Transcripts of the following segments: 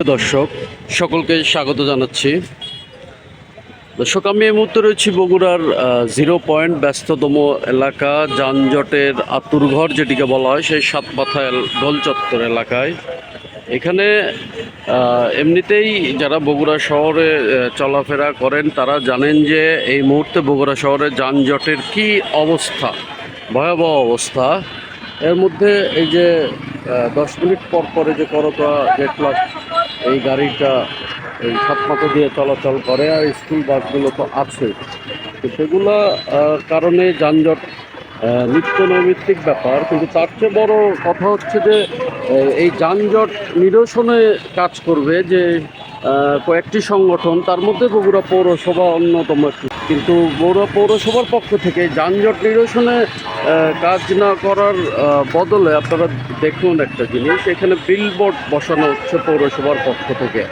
দর্শক, সকলকে স্বাগত জানাচ্ছি। দর্শক, আমি এই মুহূর্তে রয়েছি বগুড়ার জিরো পয়েন্ট ব্যস্ততম এলাকা, যানজটের আতুরঘর যেটিকে বলা হয়, সেই সাতমাথা গোল চত্বর এলাকায়। এখানে এমনিতেই যারা বগুড়া শহরে চলাফেরা করেন, তারা জানেন যে এই মুহূর্তে বগুড়া শহরে যানজটের কি অবস্থা, ভয়াবহ অবস্থা। এর মধ্যে এই যে দশ মিনিট পর পরে যে করতোয়া জেটলাক এই গাড়িটা এই সাতমাথা দিয়ে চলাচল করে আর স্কুল বাসগুলো তো আছে। তো সেগুলো কারণে যানজট নিত্য নৈমিত্তিক ব্যাপার। কিন্তু তার চেয়ে বড় কথা হচ্ছে যে এই যানজট নিরসনে কাজ করবে যে কয়েকটি সংগঠন, তার মধ্যে বগুড়া পৌরসভা অন্যতম একটি। কিন্তু বগুড়া পৌরসভার পক্ষ থেকে যানজট নিরসনে কাজ না করার বদলে আপনারা দেখুন একটা জিনিস, এখানে বিলবোর্ড বসানো হচ্ছে পৌরসভার পক্ষ থেকে।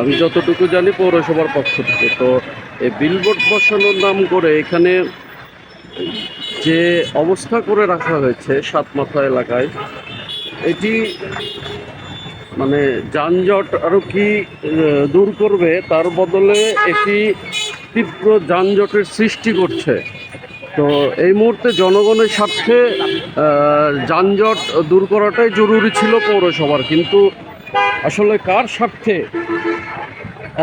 আমি যতটুকু জানি পৌরসভার পক্ষ থেকে। তো এই বিলবোর্ড বসানোর নাম করে এখানে যে অবস্থা করে রাখা হয়েছে সাতমাথা এলাকায়, এটি মানে যানজট আরও কি দূর করবে, তার বদলে এটি তীব্র যানজটের সৃষ্টি করছে। তো এই মুহূর্তে জনগণের স্বার্থে যানজট দূর করাটাই জরুরি ছিল পৌরসভার। কিন্তু আসলে কার স্বার্থে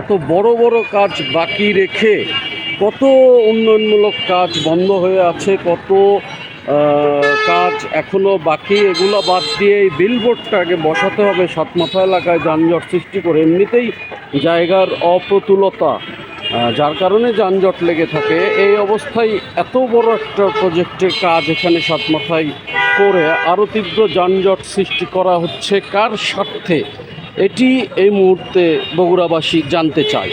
এত বড় বড় কাজ বাকি রেখে কত উন্নয়নমূলক কাজ বন্ধ হয়ে আছে, কত কাজ এখনও বাকি, এগুলো বাদ দিয়ে এই বিলবোর্ডটাকে বসাতে হবে সাতমাথা এলাকায় যানজট সৃষ্টি করে। এমনিতেই জায়গার অপ্রতুলতা যার কারণে যানজট লেগে থাকে। এই অবস্থায় এত বড় একটা প্রজেক্টের কাজ এখানে সাতমাথায় করে আরও তীব্র যানজট সৃষ্টি করা হচ্ছে। কার স্বার্থে এটি এই মুহূর্তে বগুড়াবাসী জানতে চায়?